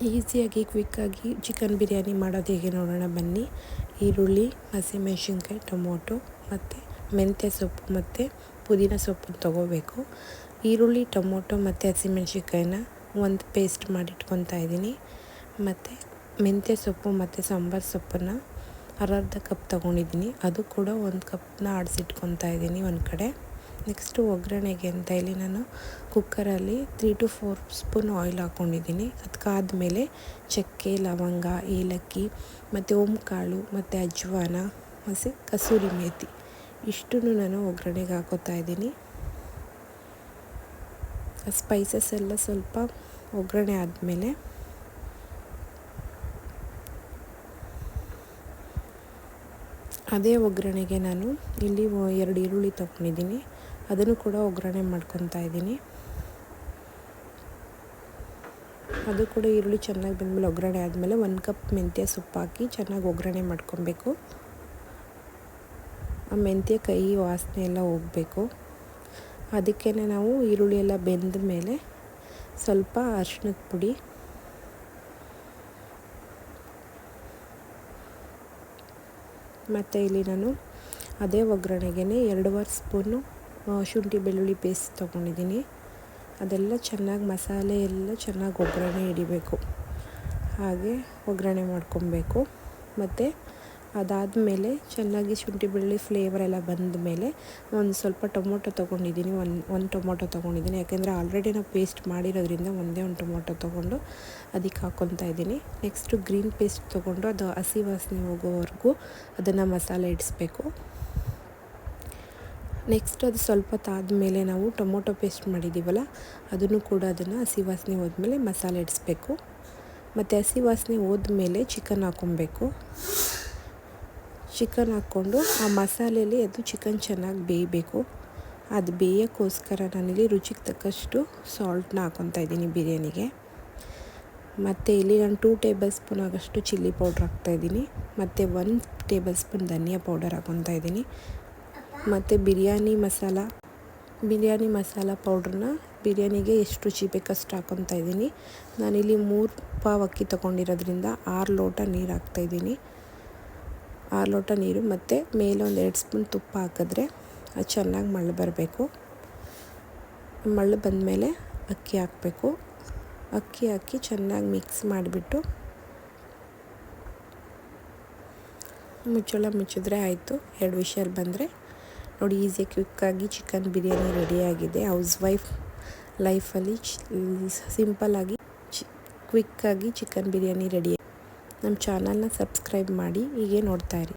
ಈಸಿಯಾಗಿ, ಕ್ವಿಕ್ಕಾಗಿ ಚಿಕನ್ ಬಿರಿಯಾನಿ ಮಾಡೋದು ಹೇಗೆ ನೋಡೋಣ ಬನ್ನಿ. ಈರುಳ್ಳಿ, ಹಸಿಮೆಣಸಿನ್ಕಾಯಿ, ಟೊಮೊಟೊ ಮತ್ತು ಮೆಂತ್ಯ ಸೊಪ್ಪು ಮತ್ತು ಪುದೀನ ಸೊಪ್ಪು ತೊಗೋಬೇಕು. ಈರುಳ್ಳಿ, ಟೊಮೊಟೊ ಮತ್ತು ಹಸಿಮೆಣ್ಸಿನ್ಕಾಯಿನ ಒಂದು ಪೇಸ್ಟ್ ಮಾಡಿಟ್ಕೊತಾ ಇದ್ದೀನಿ. ಮತ್ತು ಮೆಂತ್ಯ ಸೊಪ್ಪು ಮತ್ತು ಸಾಂಬಾರು ಸೊಪ್ಪನ್ನು ಅರ್ಧ ಕಪ್ ತೊಗೊಂಡಿದ್ದೀನಿ. ಅದು ಕೂಡ ಒಂದು ಕಪ್ನ ಆಡಿಸಿಟ್ಕೊತಾ ಇದ್ದೀನಿ ಒಂದು ಕಡೆ ನೆಕ್ಸ್ಟು ಒಗ್ಗರಣೆಗೆ ಅಂತ ಇಲ್ಲಿ ನಾನು ಕುಕ್ಕರಲ್ಲಿ three to four spoon oil ಹಾಕ್ಕೊಂಡಿದ್ದೀನಿ. ಅದಕ್ಕಾದ್ಮೇಲೆ ಚಕ್ಕೆ, ಲವಂಗ, ಏಲಕ್ಕಿ ಮತ್ತು ಓಂಕಾಳು ಮತ್ತು ಅಜ್ವಾನ ಮತ್ತು ಕಸೂರಿ ಮೇಥಿ ಇಷ್ಟನ್ನು ನಾನು ಒಗ್ಗರಣೆಗೆ ಹಾಕೋತಾ ಇದ್ದೀನಿ. ಸ್ಪೈಸಸ್ ಎಲ್ಲ ಸ್ವಲ್ಪ ಒಗ್ಗರಣೆ ಆದಮೇಲೆ ಅದೇ ಒಗ್ಗರಣೆಗೆ ನಾನು ಇಲ್ಲಿ ಎರಡು ಈರುಳ್ಳಿ ತೊಗೊಂಡಿದ್ದೀನಿ ಅದನ್ನು ಕೂಡ ಒಗ್ಗರಣೆ ಮಾಡ್ಕೊತಾ ಇದ್ದೀನಿ. ಅದು ಕೂಡ ಈರುಳ್ಳಿ ಚೆನ್ನಾಗಿ ಬಂದಮೇಲೆ ಒಗ್ಗರಣೆ ಆದಮೇಲೆ ಒಂದು ಕಪ್ ಮೆಂತ್ಯ ಸೊಪ್ಪು ಹಾಕಿ ಚೆನ್ನಾಗಿ ಒಗ್ಗರಣೆ ಮಾಡ್ಕೊಬೇಕು. ಆ ಮೆಂತ್ಯ ಕೈ ವಾಸನೆ ಎಲ್ಲ ಹೋಗಬೇಕು. ಅದಕ್ಕೇ ನಾವು ಈರುಳ್ಳಿ ಎಲ್ಲ ಬೆಂದ ಮೇಲೆ ಸ್ವಲ್ಪ ಅರ್ಶಿನದ ಪುಡಿ. ಮತ್ತು ಇಲ್ಲಿ ನಾನು ಅದೇ ಒಗ್ಗರಣೆಗೆ ಎರಡೂವರೆ ಸ್ಪೂನು ಶುಂಠಿ, ಬೆಳ್ಳುಳ್ಳಿ ಪೇಸ್ಟ್ ತೊಗೊಂಡಿದ್ದೀನಿ. ಅದೆಲ್ಲ ಚೆನ್ನಾಗಿ ಮಸಾಲೆ ಎಲ್ಲ ಚೆನ್ನಾಗಿ ಒಗ್ಗರಣೆ ಹಿಡಿಬೇಕು. ಹಾಗೆ ಒಗ್ಗರಣೆ ಮಾಡ್ಕೊಬೇಕು. ಮತ್ತು ಅದಾದಮೇಲೆ ಚೆನ್ನಾಗಿ ಶುಂಠಿ, ಬೆಳ್ಳುಳ್ಳಿ ಫ್ಲೇವರ್ ಎಲ್ಲ ಬಂದ ಮೇಲೆ ಒಂದು ಸ್ವಲ್ಪ ಟೊಮೊಟೊ ತೊಗೊಂಡಿದ್ದೀನಿ. ಒಂದು ಒಂದು ಟೊಮೊಟೊ ತೊಗೊಂಡಿದ್ದೀನಿ. ಯಾಕೆಂದರೆ ಆಲ್ರೆಡಿ ನಾವು ಪೇಸ್ಟ್ ಮಾಡಿರೋದ್ರಿಂದ ಒಂದೇ ಒಂದು ಟೊಮೊಟೊ ತೊಗೊಂಡು ಅದಕ್ಕೆ ಹಾಕ್ಕೊತಾ ಇದ್ದೀನಿ. ನೆಕ್ಸ್ಟು ಗ್ರೀನ್ ಪೇಸ್ಟ್ ತೊಗೊಂಡು ಅದು ಹಸಿ ವಾಸನೆ ಹೋಗೋವರೆಗೂ ಅದನ್ನು ಮಸಾಲೆ ಇಡಿಸ್ಬೇಕು. ನೆಕ್ಸ್ಟ್ ಅದು ಸ್ವಲ್ಪ ತಾದ್ಮೇಲೆ ನಾವು ಟೊಮೊಟೊ ಪೇಸ್ಟ್ ಮಾಡಿದ್ದೀವಲ್ಲ, ಅದನ್ನು ಕೂಡ ಅದನ್ನು ಹಸಿ ವಾಸನೆ ಹೋದ್ಮೇಲೆ ಮಸಾಲೆ ಇಡಿಸ್ಬೇಕು ಮತ್ತು ಹಸಿ ವಾಸನೆ ಹೋದ್ಮೇಲೆ ಚಿಕನ್ ಹಾಕ್ಕೊಬೇಕು. ಚಿಕನ್ ಹಾಕ್ಕೊಂಡು ಆ ಮಸಾಲೆಯಲ್ಲಿ ಅದು ಚಿಕನ್ ಚೆನ್ನಾಗಿ ಬೇಯಬೇಕು. ಅದು ಬೇಯೋಕ್ಕೋಸ್ಕರ ನಾನಿಲ್ಲಿ ರುಚಿಗೆ ತಕ್ಕಷ್ಟು ಸಾಲ್ಟ್ನ ಹಾಕ್ಕೊತಾ ಇದ್ದೀನಿ ಬಿರಿಯಾನಿಗೆ. ಮತ್ತು ಇಲ್ಲಿ ನಾನು ಟೂ ಟೇಬಲ್ ಸ್ಪೂನ್ ಆಗಷ್ಟು ಚಿಲ್ಲಿ ಪೌಡ್ರ್ ಹಾಕ್ತಾಯಿದ್ದೀನಿ ಮತ್ತು ಒನ್ ಟೇಬಲ್ ಸ್ಪೂನ್ ಧನಿಯಾ ಪೌಡರ್ ಹಾಕ್ಕೊತಾ ಇದ್ದೀನಿ. ಮತ್ತು ಬಿರಿಯಾನಿ ಮಸಾಲ ಬಿರಿಯಾನಿ ಮಸಾಲ ಪೌಡ್ರನ್ನ ಬಿರಿಯಾನಿಗೆ ಎಷ್ಟು ರುಚಿ ಬೇಕಷ್ಟು ಹಾಕೊತಾ ಇದ್ದೀನಿ. ನಾನಿಲ್ಲಿ ಮೂರು ಪಾವ್ ಅಕ್ಕಿ ತೊಗೊಂಡಿರೋದ್ರಿಂದ ಆರು ಲೋಟ ನೀರು ಹಾಕ್ತಾಯಿದ್ದೀನಿ ಆರು ಲೋಟ ನೀರು ಮತ್ತು ಮೇಲೆ ಒಂದು ಎರಡು ಸ್ಪೂನ್ ತುಪ್ಪ ಹಾಕಿದ್ರೆ ಅದು ಚೆನ್ನಾಗಿ ಮಳ್ಳು ಬರಬೇಕು. ಮಳ್ಳು ಬಂದಮೇಲೆ ಅಕ್ಕಿ ಹಾಕಬೇಕು. ಅಕ್ಕಿ ಹಾಕಿ ಚೆನ್ನಾಗಿ ಮಿಕ್ಸ್ ಮಾಡಿಬಿಟ್ಟು ಮುಚ್ಚಳ ಮುಚ್ಚಿದ್ರೆ ಆಯಿತು. ಎರಡು ವಿಷಲ್ ಬಂದರೆ ನೋಡಿ, ಈಸಿಯಾಗಿ ಕ್ವಿಕ್ಕಾಗಿ ಚಿಕನ್ ಬಿರಿಯಾನಿ ರೆಡಿಯಾಗಿದೆ ಹೌಸ್ ವೈಫ್ ಲೈಫಲ್ಲಿ ಸಿಂಪಲ್ಲಾಗಿ ಚಿ ಕ್ವಿಕ್ಕಾಗಿ ಚಿಕನ್ ಬಿರಿಯಾನಿ ರೆಡಿ ನಮ್ಮ ಚಾನಲ್ನ ಸಬ್ಸ್ಕ್ರೈಬ್ ಮಾಡಿ, ಹೀಗೆ ನೋಡ್ತಾಯಿರಿ